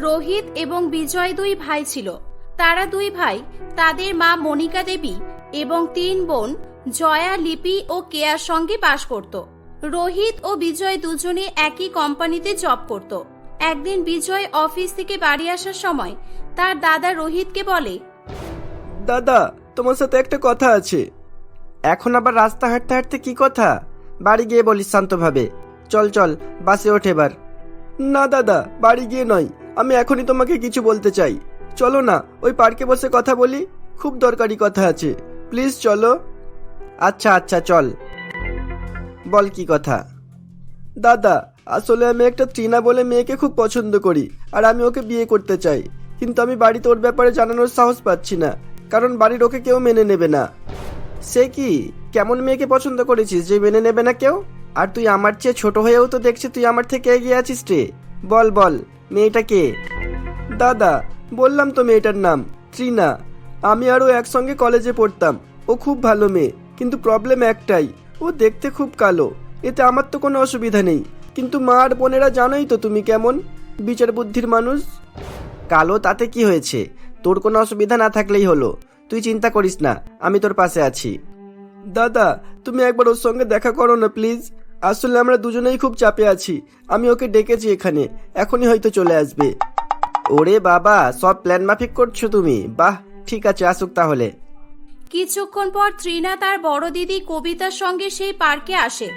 রোহিত এবং বিজয় দুই ভাই ছিল। তারা দুই ভাই, তাদের মা মনিকা দেবী এবং তিন বোন জয়া, লিপি ও কেয়ার সঙ্গে বাস করত। রোহিত ও বিজয় দুজনে একই কোম্পানিতে জব করত। একদিন বিজয় অফিস থেকে বাড়ি আসার সময় তার দাদা রোহিতকে বলে, দাদা, তোমার সাথে একটা কথা আছে। এখন আবার রাস্তা হাঁটতে হাঁটতে কি কথা? বাড়ি গিয়ে বলিস শান্তভাবে। চল চল, বাসে ওঠ এবার। না, দাদা, বাড়ি গিয়ে নয়। আমি এখনই তোমাকে কিছু বলতে চাই। চলো না, ওই পার্কে বসে কথা বলি। খুব দরকারি কথা আছে। প্লিজ চলো। আচ্ছা আচ্ছা চল। বল কি কথা? দাদা, আসলে আমি একটা ট্রিনা বলে মেয়েকে খুব পছন্দ করি, আর আমি ওকে বিয়ে করতে চাই। কিন্তু আমি বাড়িতে ওর ব্যাপারে জানানোর সাহস পাচ্ছি না, কারণ বাড়ির ওকে কেউ মেনে নেবে না। সে কি? কেমন মেয়েকে পছন্দ করেছিস যে মেনে নেবে না কেউ? আর তুই আমার চেয়ে ছোট হয়েও তো দেখছি তুই আমার থেকে এগিয়ে আছিস রে। বল বল। মেয়েটা কে? দাদা, বললাম তো মেয়েটার নাম ট্রিনা আমি আরও একসঙ্গে কলেজে পড়তাম। ও খুব ভালো মেয়ে, কিন্তু প্রবলেম একটাই, ও দেখতে খুব কালো। এতে আমার তো কোনো অসুবিধা নেই। কিন্তু মা আর বোনেরা জানোই তো তুমি কেমন, বিচার বুদ্ধির মানুষ। কালো, তাতে কি হয়েছে? তোর কোনো অসুবিধা না থাকলেই হলো। তুই চিন্তা করিস না, আমি তোর পাশে আছি। দাদা, তুমি একবার ওর সঙ্গে দেখা করো না প্লিজ আসলে আমরা দুজনেই খুব চাপে আছি। আমি ওকে ডেকেছি এখানে। এখনই হয়তো চলে আসবে। ওরে বাবা সব প্ল্যান মাফিক করছ তুমি। বাহ ঠিক আছে আসুক তাহলে। কিছুক্ষণ পর ত্রিনা তার বড় দিদি কবিতার সঙ্গে সেই পার্কে আসে।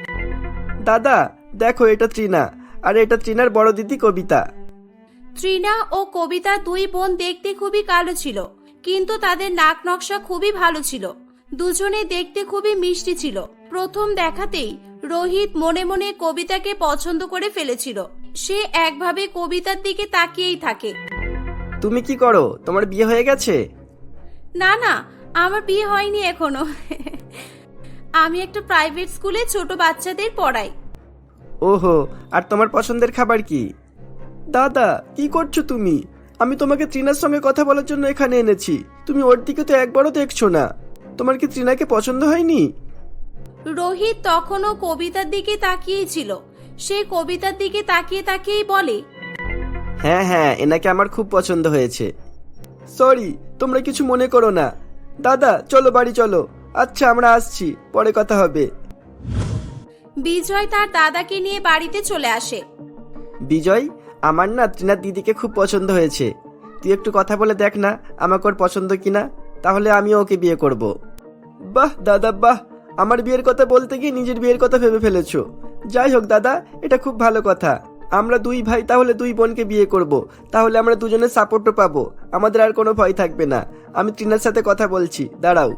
দাদা দেখো এটা ট্রিনা আর এটা ট্রিনার বড় দিদি কবিতা। ত্রিনা ও কবিতা দুই বোন দেখতে খুবই কালো ছিল কিন্তু তাদের নাক নকশা খুবই ভালো ছিল। দুজনে দেখতে খুবই মিষ্টি ছিল। প্রথম দেখাতেই রোহিত মনে মনে কবিতাকে পছন্দ করে ফেলেছিল। সে একভাবে কবিতার দিকে তাকিয়েই থাকে। তুমি কি করো? তোমার বিয়ে হয়ে গেছে? না না আমার বিয়ে হয়নি এখনও। আমি একটা প্রাইভেট স্কুলে ছোট বাচ্চাদের পড়াই। ওহো আর তোমার পছন্দের খাবার কি? দাদা কি করছ তুমি? আমি তোমাকে ট্রিনার সঙ্গে কথা বলার জন্য এখানে এনেছি। তুমি ওর দিকে তো একবারও দেখছ না। তোমার কি ট্রিনাকে পছন্দ হয়নি? রোহিত তখনও কবিতার দিকে তাকিয়েই ছিল সে কবিতার দিকে তাকিয়ে তাকিয়েই বলে হ্যাঁ হ্যাঁ এনাকে আমার খুব পছন্দ হয়েছে। সরি তোমরা কিছু মনে করো না। দাদা চলো বাড়ি চলো। আচ্ছা আমরা আসছি। পরে কথা হবে। বিজয় তার দাদাকে নিয়ে বাড়িতে চলে আসে। বিজয় আমার না ট্রিনার দিদিকে খুব পছন্দ হয়েছে। তুই একটু কথা বলে দেখ না আমাকে ওর পছন্দ কিনা। তাহলে আমিও ওকে বিয়ে করব। বাহ দাদা বাহ। আমার বিয়ের কথা বলতে গিয়ে নিজের বিয়ের কথা ভেবে ফেলেছো। যাই হোক, দাদা, এটা খুব ভালো কথা। আমরা দুই ভাই তাহলে দুই বোনকে বিয়ে করব। তাহলে আমরা দুজনের সাপোর্টও পাবো। আমাদের আর কোনো ভয় থাকবে না। আমি ট্রিনার সাথে কথা বলছি। দাঁড়াও।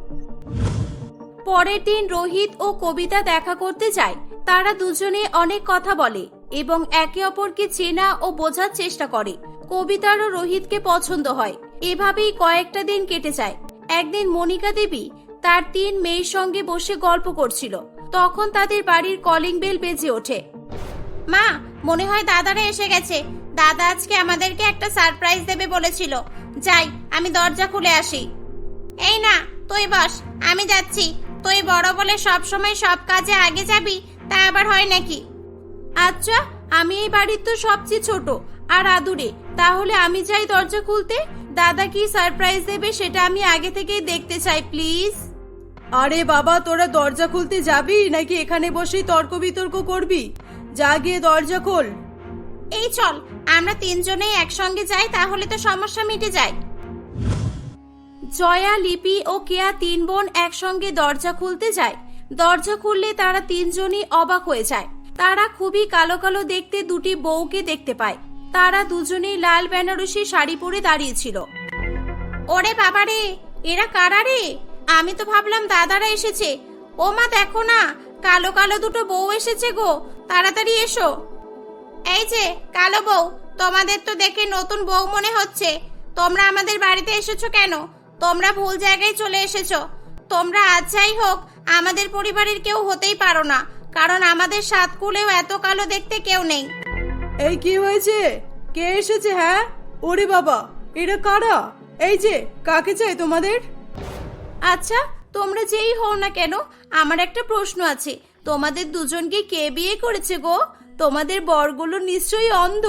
পরের দিন রোহিত ও কবিতা দেখা করতে যায়। তারা দুজনে অনেক কথা বলে এবং একে অপরকে চেনা ও বোঝার চেষ্টা করে। কবিতারও রোহিতকে পছন্দ হয়। এভাবেই কয়েকটা দিন কেটে যায়। একদিন মনিকা দেবী তার তিন মেয়ের সঙ্গে বসে গল্প করছিল। তখন তাদের বাড়ির কলিং বেল বেজে ওঠে। মা, মনে হয় দাদারা এসে গেছে। দাদা আজকে আমাদেরকে একটা সারপ্রাইজ দেবে বলেছিল। যাই, আমি দরজা খুলে আসি। এই না, তুই বস, আমি যাচ্ছি। তুই বড় বলে সব সময় সব কাজে আগে যাবি, তা আবার হয় নাকি? আচ্ছা আমি এই বাড়ির তো সবচেয়ে ছোট আর আদুরে, তাহলে আমি যাই দরজা খুলতে? দাদা কি সারপ্রাইজ দেবে সেটা আমি আগে থেকেই দেখতে চাই প্লিজ আরে বাবা তোরা দরজা খুলতে যাবি নাকি এখানে বসেই তর্ক বিতর্ক করবি? যা গিয়ে দরজা খোল। এই চল আমরা তিনজনেই একসঙ্গে যাই তাহলে তো সমস্যা মিটে যায়। জয়া লিপি ও কেয়া তিন বোন একসঙ্গে দরজা খুলতে যায়। দরজা খুললে তারা তিনজনই অবাক হয়ে যায়। তারা খুবই কালো কালো দেখতে দুটি বউকে দেখতে পায়। তারা দুজনেই লাল বেনারসি শাড়ি পরে দাঁড়িয়েছিল। ওরে বাবারে, এরা কারা রে? আমি তো ভাবলাম দাদারা এসেছে। ও মা দেখো না, কালো কালো দুটো বউ এসেছে গো। তাড়াতাড়ি এসো। এই যে, কালো বউ, তোমাদের তো দেখে নতুন বউ মনে হচ্ছে। তোমরা আমাদের বাড়িতে এসেছ কেন? তোমরা ভুল জায়গায় চলে এসেছ। তোমরা আজ যাই হোক, আমাদের পরিবারের কেউ হতেই পারো না, কারণ আমাদের সাত কুলেও এত কালো দেখতে কেউ নেই। এই কি হয়েছে? কে এসেছে হ্যাঁ? ওরে বাবা এরা কারা? এই যে কাকে চাই তোমাদের? আচ্ছা তোমরা যেই হও না কেন আমার একটা প্রশ্ন আছে। তোমাদের দুজনকে কে বিয়ে করেছে গো? তোমাদের বরগুলো নিশ্চয়ই অন্ধ।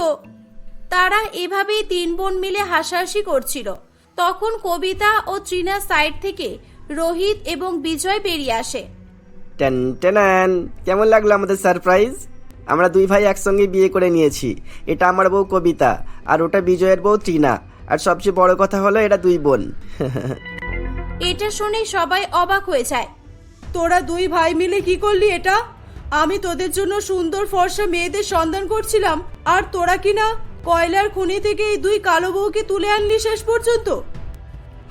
তারা এভাবেই তিন বোন মিলে হাসাহাসি করছিল। তখন কবিতা ও ট্রিনা সাইড থেকে রোহিত এবং বিজয় বেরিয়ে আসে। টেন টেনান কেমন লাগল আমাদের সারপ্রাইজ? আমরা দুই ভাই একসঙ্গে বিয়ে করে নিয়েছি। এটা আমার বউ কবিতা আর ওটা বিজয়ের বউ টিনা আর সবচেয়ে বড় কথা হলো এটা দুই বোন। এটা শুনে সবাই অবাক হয়ে যায়। তোরা দুই ভাই মিলে কি করলি এটা? আমি তোদের জন্য সুন্দর ফর্সা মেয়েদের সন্ধান করছিলাম আর তোরা কিনা কয়লার খনি থেকে এই দুই কালো বউকে তুলে আনলি শেষ পর্যন্ত?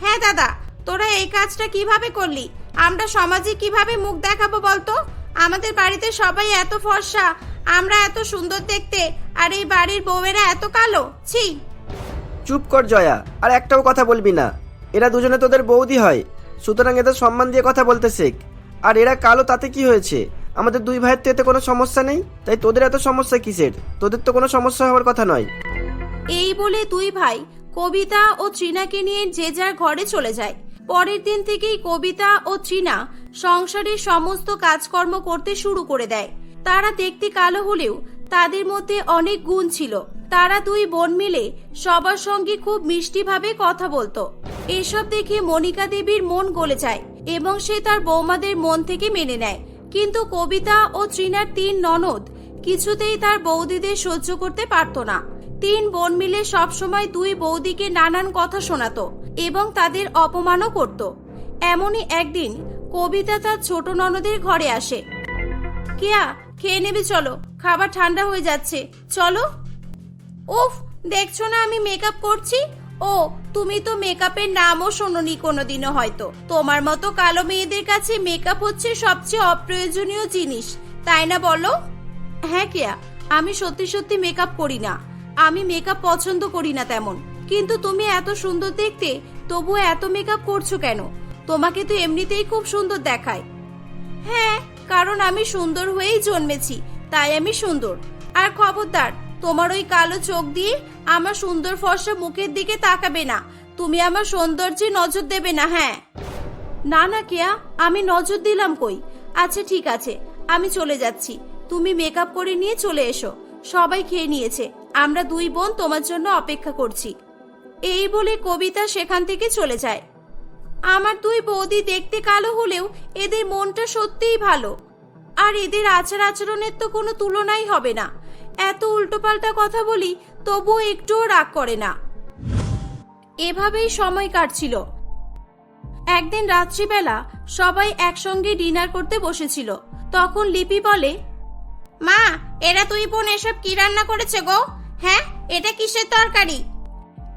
হ্যাঁ দাদা তোরা এই কাজটা কীভাবে করলি? আমরা সমাজে কীভাবে মুখ দেখাবো বলতো? আমাদের বাড়িতে সবাই এত ফর্সা আমরা এত সুন্দর দেখতে আর এই বাড়ির বউয়েরা এত কালো ছি। চুপ কর জয়া আর একটাও কথা বলবি না। এরা দুজনে তোদের বৌদি হয় সুতরাং এদের সম্মান দিয়ে কথা বলতে শেখ। আর এরা কালো তাতে কি হয়েছে? আমাদের দুই ভাইয়ের তো এতে কোনো সমস্যা নেই তাই তোদের এত সমস্যা কিসের? তোদের তো কোনো সমস্যা হওয়ার কথা নয়। এই বলে দুই ভাই কবিতা ও ট্রিনাকে নিয়ে যে যার ঘরে চলে যায়। পরের দিন থেকেই কবিতা ও ট্রিনা সংসারের সমস্ত কাজকর্ম করতে শুরু করে দেয়। তারা দেখতে কালো হলেও তাদের মধ্যে অনেক গুণ ছিল। তারা দুই বোন মিলে সবার সঙ্গে খুব মিষ্টিভাবে কথা বলতো। এসব দেখে মনিকা দেবীর মন গলে যায় এবং সে তার বৌমাদের মন থেকে মেনে নেয়। কিন্তু কবিতা ও ট্রিনার তিন ননদ কিছুতেই তার বৌদিদের সহ্য করতে পারতো না। তিন বোন মিলে সবসময় দুই বৌদিকে নানান কথা শোনাতো এবং তাদের অপমানও করত। এমনই একদিন কবিতা তার ছোট ননদের ঘরে আসে। কেয়া খেয়ে নেবে, চলো। খাবার ঠান্ডা হয়ে যাচ্ছে। চলো। উফ, দেখছ না আমি মেকআপ করছি? ও, তুমি তো মেকআপের নামও শোনোনি কোনোদিনও হয়তো। তোমার মতো কালো মেয়েদের কাছে মেকআপ হচ্ছে সবচেয়ে অপ্রয়োজনীয় জিনিস, তাই না বলো? হ্যাঁ কেয়া, আমি সত্যি সত্যি মেকআপ করি না। আমি মেকআপ পছন্দ করি না তেমন। কিন্তু তুমি এত সুন্দর দেখতে, তবুও এত মেকআপ করছ কেন? তোমাকে তো এমনিতেই খুব সুন্দর দেখায়। হ্যাঁ কারণ আমি সুন্দর হয়েই জন্মেছি, তাই আমি সুন্দর। আর খবরদার, তোমার ওই কালো চোখ দিয়ে আমার সুন্দর ফর্সা মুখের দিকে তাকাবে না। তুমি আমার সৌন্দর্যে নজর দেবে না হ্যাঁ। না না, কেয়া, আমি নজর দিলাম কই? আচ্ছা ঠিক আছে, আমি চলে যাচ্ছি। তুমি মেকআপ করে নিয়ে চলে এসো। সবাই খেয়ে নিয়েছে। আমরা দুই বোন তোমার জন্য অপেক্ষা করছি। এই বলে কবিতা সেখান থেকে চলে যায়। আমার দুই বৌদি দেখতে কালো হলেও এদের মনটা সত্যিই ভালো। আর এদের আচার আচরণের তো কোনো তুলনাই হবে না। এত উল্টোপাল্টা কথা বলি তবুও একটুও রাগ করে না। এভাবেই সময় কাটছিল। একদিন রাত্রিবেলা সবাই একসঙ্গে ডিনার করতে বসেছিল। তখন লিপি বলে, মা, এরা তুই বোন এসব কি রান্না করেছে গো? হ্যাঁ এটা কিসের তরকারি?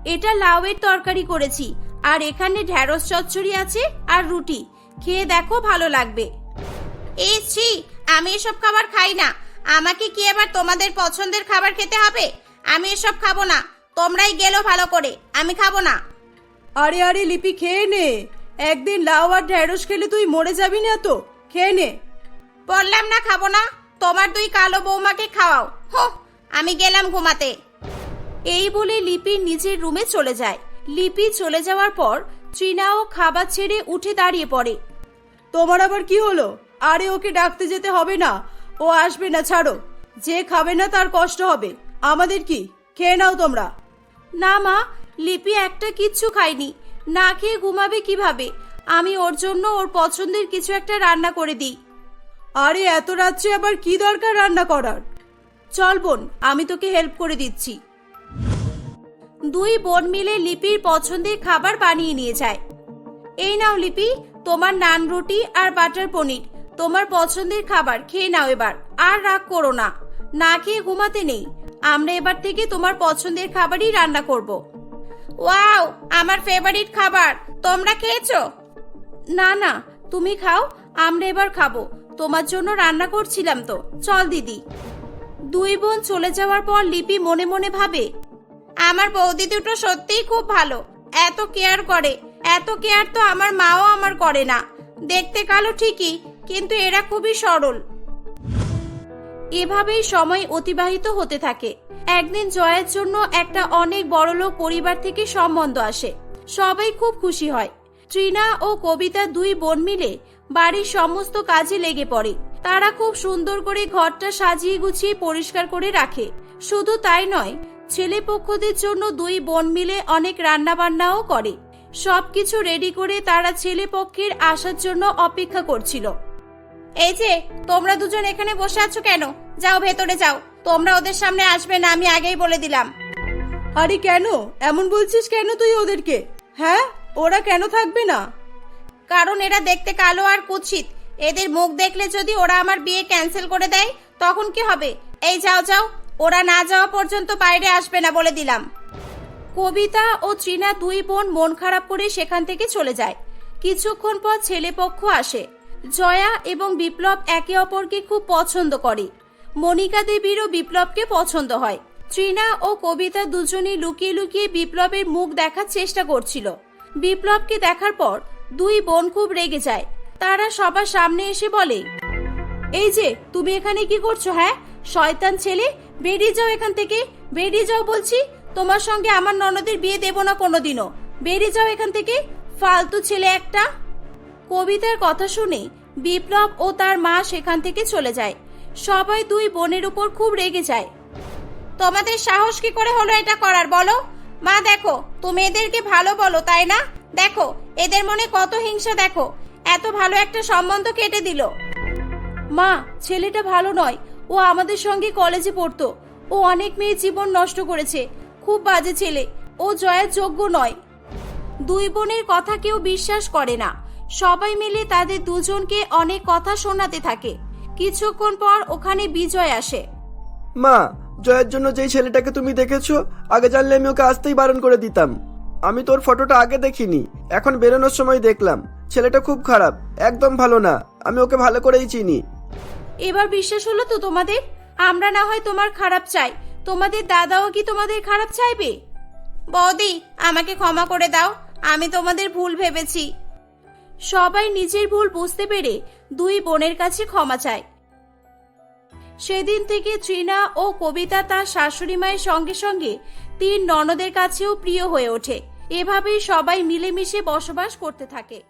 এটা লাউয়ের তরকারি করেছি। আর এখানে ঢ্যাঁড়স চচ্চড়ি আছে আর রুটি। খেয়ে দেখো ভালো লাগবে। এ ছি আমি এসব খাবার খাই না। আমাকে কি এবার তোমাদের পছন্দের খাবার খেতে হবে? আমি এসব খাব না। তোমরাই গেলো ভালো করে। আমি খাব না। আরে আরে লিপি খেয়ে নে। একদিন লাউ আর ঢেঁড়স খেলে তুই মরে যাবি না তো। খেয়ে নে। বললাম না খাব না। তোমার দুই কালো বৌমাকে খাওয়াও। হো আমি গেলাম ঘুমাতে। এই বলে লিপি নিজের রুমে চলে যায়। লিপি চলে যাওয়ার পর ট্রিনাও খাবার ছেড়ে উঠে দাঁড়িয়ে পড়ে। তোমার আবার কি হলো? আরে ওকে ডাকতে যেতে হবে না। ও আসবে না ছাড়ো। যে খাবে না তার কষ্ট হবে। আমাদের কি? খেয়ে নাও তোমরা। না মা লিপি একটা কিচ্ছু খায়নি। না খেয়ে ঘুমাবে কীভাবে? আমি ওর জন্য ওর পছন্দের কিছু একটা রান্না করে দিই। আরে এত রাত্রে আবার কি দরকার রান্না করার? চল বোন আমি তোকে হেল্প করে দিচ্ছি। দুই বোন মিলে লিপির পছন্দের খাবার বানিয়ে নিয়ে যায়। এই নাও লিপি, তোমার নান রুটি আর বাটার পনির। তোমার পছন্দের খাবার খেয়ে নাও এবার, আর রাগ করো না। না খেয়ে ঘুমাতে নেই। আমরা এবার থেকে তোমার পছন্দের খাবারই রান্না করব। ওয়াও, আমার ফেভারিট খাবার। তোমরা খেয়েছো? না না, তুমি খাও, আমরা এবার খাব। তোমার জন্য রান্না করছিলাম তো। চল দিদি। দুই বোন চলে যাওয়ার পর লিপি মনে মনে ভাবে আমার বৌদি দুটো সত্যিই খুব ভালো। এত কেয়ার করে। এত কেয়ার তো আমার মাও আমার করে না। দেখতে কালো ঠিকই, কিন্তু এরা খুবই সরল। এভাবেই সময় অতিবাহিত হতে থাকে। একদিন জয়ের জন্য একটা অনেক বড়লোক পরিবার থেকে সম্বন্ধ আসে। সবাই খুব খুশি হয়। ট্রিনা ও কবিতা দুই বোন মিলে বাড়ির সমস্ত কাজে লেগে পড়ে। তারা খুব সুন্দর করে ঘরটা সাজিয়ে গুছিয়ে পরিষ্কার করে রাখে। শুধু তাই নয় ছেলে পক্ষদের জন্য দুই বোন মিলে অনেক রান্না বান্নাও করে। সবকিছু রেডি করে তারা ছেলে পক্ষের আসার জন্য অপেক্ষা করছিল। এই যে তোমরা দুজন এখানে বসে আছো কেন? যাও ভেতরে যাও। তোমরা ওদের সামনে আসবে না আমি আগেই বলে দিলাম। আরে কেন? এমন বলছিস কেন তুই ওদেরকে? হ্যাঁ? ওরা কেন থাকবে না? কারণ এরা দেখতে কালো আর কুৎসিত। এদের মুখ দেখলে যদি ওরা আমার বিয়ে ক্যান্সেল করে দেয় তখন কি হবে? এই যাও যাও। ওরা না যাওয়া পর্যন্ত বাইরে আসবে না বলে দিলাম। কবিতা ও চীনা দুই বোন মন খারাপ করে সেখান থেকে চলে যায়। কিছুক্ষণ পর ছেলেপক্ষ আসে। জয়া এবং বিপ্লব একে অপরকে খুব পছন্দ করে। মনিকা দেবীরও বিপ্লবকে পছন্দ হয়। ট্রিনা ও কবিতা দুজনেই লুকিয়ে লুকিয়ে বিপ্লবের মুখ দেখার চেষ্টা করছিল। বিপ্লবকে দেখার পর দুই বোন খুব রেগে যায়। তারা সবার সামনে এসে বলে, এই যে, তুমি এখানে কি করছ হ্যাঁ? শয়তান ছেলে বেরিয়ে যাও এখান থেকে। বেরিয়ে যাও বলছি, তোমার সঙ্গে আমার ননদের বিয়ে দেব না কোনোদিনও। বেরিয়ে যাও এখান থেকে, ফালতু ছেলে একটা। কবিতার কথা শুনে বিপ্লব ও তার মা সেখান থেকে চলে যায়। সবাই দুই বোনের উপর খুব রেগে যায়। তোমাদের সাহস কি করে হলো এটা করার বলো? মা, দেখো, তুমি এদেরকে ভালো বলো, তাই না? দেখো, এদের মনে কত হিংসা, দেখো। এত ভালো একটা সম্বন্ধ কেটে দিল। মা, ছেলেটা ভালো নয়। ও আমাদের সঙ্গে কলেজে পড়তো। ও অনেক মেয়ে জীবন নষ্ট করেছে। খুব বাজে ছেলে। ও জয়ের যোগ্য নয়। দুই বোনের কথা কেউ বিশ্বাস করে না। সবাই মিলে তাদের দুজনকে অনেক কথা শোনাতে থাকে। কিছুক্ষণ পর ওখানে বিজয় আসে। মা, জয়ের জন্য যেই ছেলেটাকে তুমি দেখেছ, আগে জানলে আমি ওকে আসতেই বারণ করে দিতাম। আমি তোর ফটোটা আগে দেখিনি। এখন বেরোনোর সময় দেখলাম। ছেলেটা খুব খারাপ। একদম ভালো না। আমি ওকে ভালো করেই চিনি। এবার বিশ্বাস হলো তো তোমাদের? আমরা না হয় তোমার খারাপ চাই। তোমাদের দাদাও কি তোমাদের খারাপ চাইবে? বৌদি, আমাকে ক্ষমা করে দাও। আমি তোমাদের ভুল ভেবেছি। সবাই নিজের ভুল বুঝতে পেরে দুই বোনের কাছে ক্ষমা চায়। সেদিন থেকে ট্রিনা ও কবিতা তার শাশুড়ি মায়ের সঙ্গে সঙ্গে তিন ননদের কাছেও প্রিয় হয়ে ওঠে। এভাবেই সবাই মিলেমিশে বসবাস করতে থাকে।